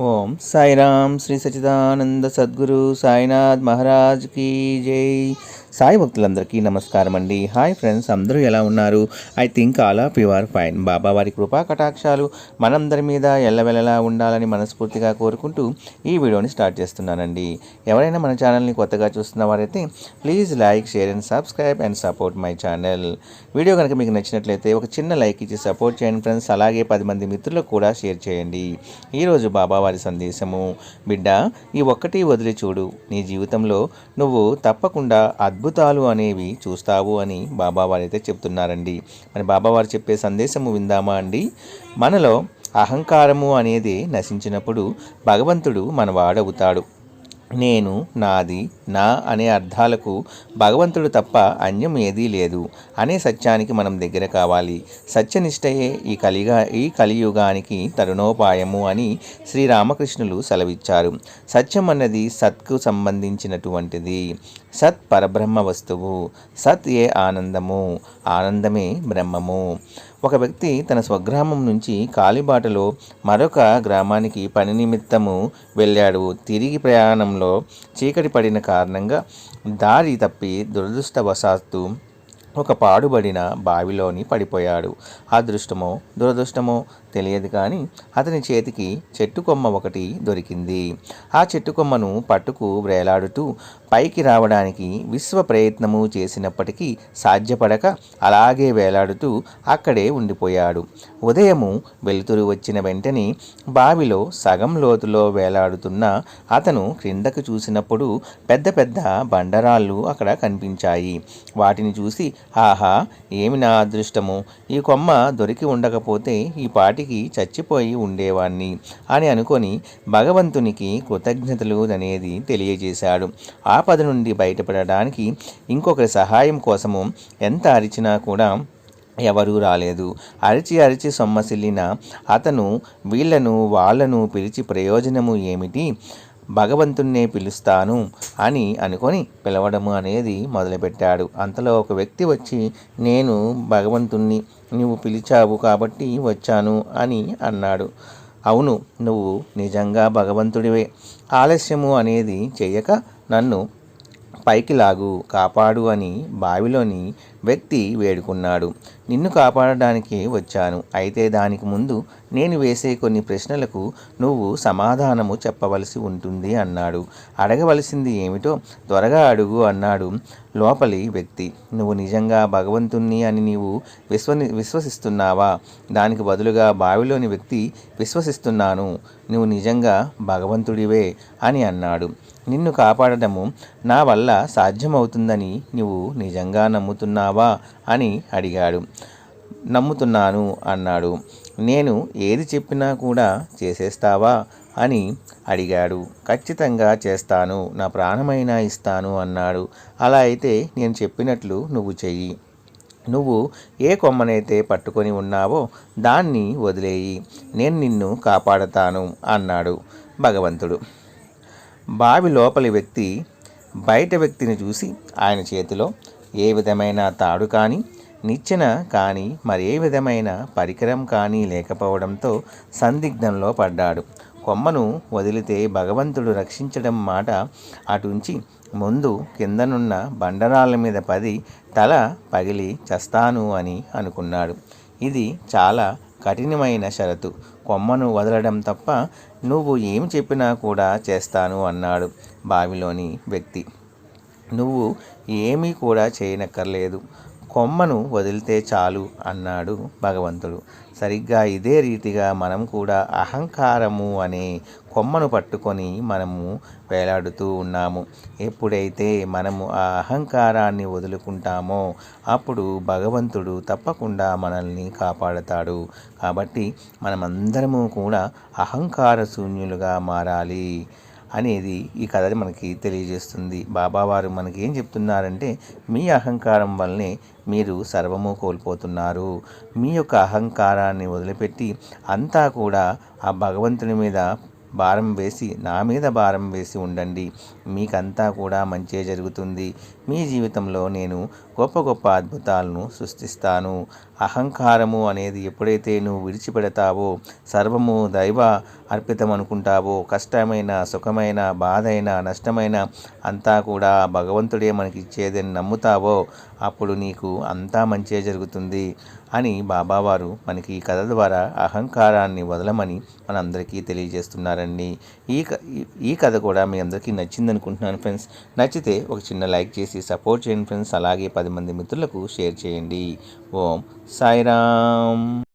ఓం సాయిరామ్ శ్రీ సచిదానంద సద్గురు సాయినాథ్ మహారాజ్ కీ జై. సాయి భక్తులందరికీ నమస్కారం అండి. హాయ్ ఫ్రెండ్స్ అందరూ ఎలా ఉన్నారు? I think all of you are fine. Baba వారి కృపా కటాక్షాలు మనందరి మీద ఎల్లవెల్లలా ఉండాలని మనస్ఫూర్తిగా కోరుకుంటూ ఈ వీడియోని స్టార్ట్ చేస్తున్నానండి. ఎవరైనా మన ఛానల్ని కొత్తగా చూస్తున్న వారైతే please like share and subscribe and support my channel. Video కనుక మీకు నచ్చినట్లయితే ఒక చిన్న లైక్ ఇచ్చి సపోర్ట్ చేయండి ఫ్రెండ్స్. అలాగే పది మంది మిత్రులకు కూడా షేర్ చేయండి. ఈరోజు బాబా వారి సందేశము బిడ్డ ఈ ఒక్కటి వదిలి చూడు. నీ జీవితంలో నువ్వు తప్పకుండా అద్భుతాలు అనేవి చూస్తావు అని బాబావారు అయితే చెప్తున్నారండి. మరి బాబావారు చెప్పే సందేశము విందామా అండి? మనలో అహంకారము అనేది నశించినప్పుడు భగవంతుడు మనవాడవుతాడు. నేను నాది నా అనే అర్థాలకు భగవంతుడు తప్ప అన్యం ఏదీ లేదు. అనే సత్యానికి మనం దగ్గర కావాలి. సత్యనిష్టయే ఈ కలిగా ఈ కలియుగానికి తరుణోపాయము అని శ్రీరామకృష్ణులు సెలవిచ్చారు. సత్యం అన్నది సత్కు సంబంధించినటువంటిది. సత్ పరబ్రహ్మ వస్తువు. సత్ ఏ ఆనందము. ఆనందమే బ్రహ్మము. ఒక వ్యక్తి తన స్వగ్రామం నుంచి కాలిబాటలో మరొక గ్రామానికి పని నిమిత్తము వెళ్ళాడు. తిరిగి ప్రయాణంలో చీకటి పడిన కారణంగా దారి తప్పి దురదృష్టవశాత్తు ఒక పాడుబడిన బావిలోని పడిపోయాడు. అదృష్టమో దురదృష్టమో తెలియదు కానీ అతని చేతికి చెట్టు కొమ్మ ఒకటి దొరికింది. ఆ చెట్టు కొమ్మను పట్టుకు వ్రేలాడుతూ పైకి రావడానికి విశ్వ ప్రయత్నము చేసినప్పటికీ సాధ్యపడక అలాగే వేలాడుతూ అక్కడే ఉండిపోయాడు. ఉదయము వెలుతురు వచ్చిన వెంటనే బావిలో సగం లోతులో వేలాడుతున్న అతను క్రిందకు చూసినప్పుడు పెద్ద పెద్ద బండరాళ్ళు అక్కడ కనిపించాయి. వాటిని చూసి ఆహా ఏమి నా అదృష్టము? ఈ కొమ్మ దొరికి ఉండకపోతే ఈ పాటికి చచ్చిపోయి ఉండేవాణ్ణి అని అనుకొని భగవంతునికి కృతజ్ఞతలు అనేది తెలియజేశాడు. ఆపద నుండి బయటపడడానికి ఇంకొకరి సహాయం కోసము ఎంత అరిచినా కూడా ఎవరూ రాలేదు. అరిచి అరిచి సొమ్మసిల్లిన అతను వీళ్ళను వాళ్ళను పిలిచి ప్రయోజనము ఏమిటి? భగవంతుణ్ణే పిలుస్తాను అని అనుకొని పిలవడము అనేది మొదలుపెట్టాడు. అంతలో ఒక వ్యక్తి వచ్చి నేను భగవంతుణ్ణి నువ్వు పిలిచావు కాబట్టి వచ్చాను అని అన్నాడు. అవును నువ్వు నిజంగా భగవంతుడివే. ఆలస్యము అనేది చేయక నన్ను పైకి లాగు కాపాడు అని బావిలోని వ్యక్తి వేడుకున్నాడు. నిన్ను కాపాడడానికి వచ్చాను. అయితే దానికి ముందు నేను వేసే కొన్ని ప్రశ్నలకు నువ్వు సమాధానము చెప్పవలసి ఉంటుంది అన్నాడు. అడగవలసింది ఏమిటో త్వరగా అడుగు అన్నాడు లోపలి వ్యక్తి. నువ్వు నిజంగా భగవంతుణ్ణి అని నీవు విశ్వ విశ్వసిస్తున్నావా? దానికి బదులుగా బావిలోని వ్యక్తి విశ్వసిస్తున్నాను. నువ్వు నిజంగా భగవంతుడివే అని అన్నాడు. నిన్ను కాపాడటము నా వల్ల సాధ్యమవుతుందని నువ్వు నిజంగా నమ్ముతున్నావా? అని అడిగాడు. నమ్ముతున్నాను అన్నాడు. నేను ఏది చెప్పినా కూడా చేసేస్తావా అని అడిగాడు. ఖచ్చితంగా చేస్తాను. నా ప్రాణమైనా ఇస్తాను అన్నాడు. అలా అయితే నేను చెప్పినట్లు నువ్వు చెయ్యి. నువ్వు ఏ కొమ్మనైతే పట్టుకొని ఉన్నావో దాన్ని వదిలేయి. నేను నిన్ను కాపాడతాను అన్నాడు భగవంతుడు. బావి లోపలి వ్యక్తి బయట వ్యక్తిని చూసి ఆయన చేతిలో ఏ విధమైన తాడు కానీ నిచ్చెన కానీ మరే విధమైన పరికరం కానీ లేకపోవడంతో సందిగ్ధంలో పడ్డాడు. కొమ్మను వదిలితే భగవంతుడు రక్షించడం మాట అటుంచి ముందు కిందనున్న బండరాళ్ళ మీద పది తల పగిలి చస్తాను అని అనుకున్నాడు. ఇది చాలా కఠినమైన షరతు. కొమ్మను వదలడం తప్ప నువ్వు ఏమి చెప్పినా కూడా చేస్తాను అన్నాడు బావిలోని వ్యక్తి. నువ్వు ఏమీ కూడా చేయనక్కర్లేదు. కొమ్మను వదిలితే చాలు అన్నాడు భగవంతుడు. సరిగ్గా ఇదే రీతిగా మనం కూడా అహంకారము అనే కొమ్మను పట్టుకొని మనము వేలాడుతూ ఉన్నాము. ఎప్పుడైతే మనము ఆ అహంకారాన్ని వదులుకుంటామో అప్పుడు భగవంతుడు తప్పకుండా మనల్ని కాపాడతాడు. కాబట్టి మనమందరము కూడా అహంకార శూన్యులుగా మారాలి. అనేది ఈ కథ మనకి తెలియజేస్తుంది. బాబావారు మనకి ఏం చెప్తున్నారంటే మీ అహంకారం వల్లనే మీరు సర్వము కోల్పోతున్నారు. మీ యొక్క అహంకారాన్ని వదిలిపెట్టి అంతా కూడా ఆ భగవంతుని మీద భారం వేసి నా మీద భారం వేసి ఉండండి. మీకంతా కూడా మంచే జరుగుతుంది. మీ జీవితంలో నేను గొప్ప గొప్ప అద్భుతాలను సృష్టిస్తాను. అహంకారము అనేది ఎప్పుడైతే నువ్వు విడిచిపెడతావో సర్వము దైవ అర్పితం అనుకుంటావో కష్టమైన సుఖమైన బాధైన నష్టమైన అంతా కూడా భగవంతుడే మనకి ఇచ్చేదని నమ్ముతావో అప్పుడు నీకు అంతా మంచే జరుగుతుంది. అని బాబావారు మనకి ఈ కథ ద్వారా అహంకారాన్ని వదలమని మనందరికీ తెలియజేస్తున్నారండి. ఈ ఈ- ఈ కథ కూడా మీ అందరికీ నచ్చింది అనుకుంటున్నాను ఫ్రెండ్స్. నచ్చితే ఒక చిన్న లైక్ చేసి సపోర్ట్ చేయండి ఫ్రెండ్స్. అలాగే పది మంది మిత్రులకు షేర్ చేయండి. ఓం సాయిరామ్.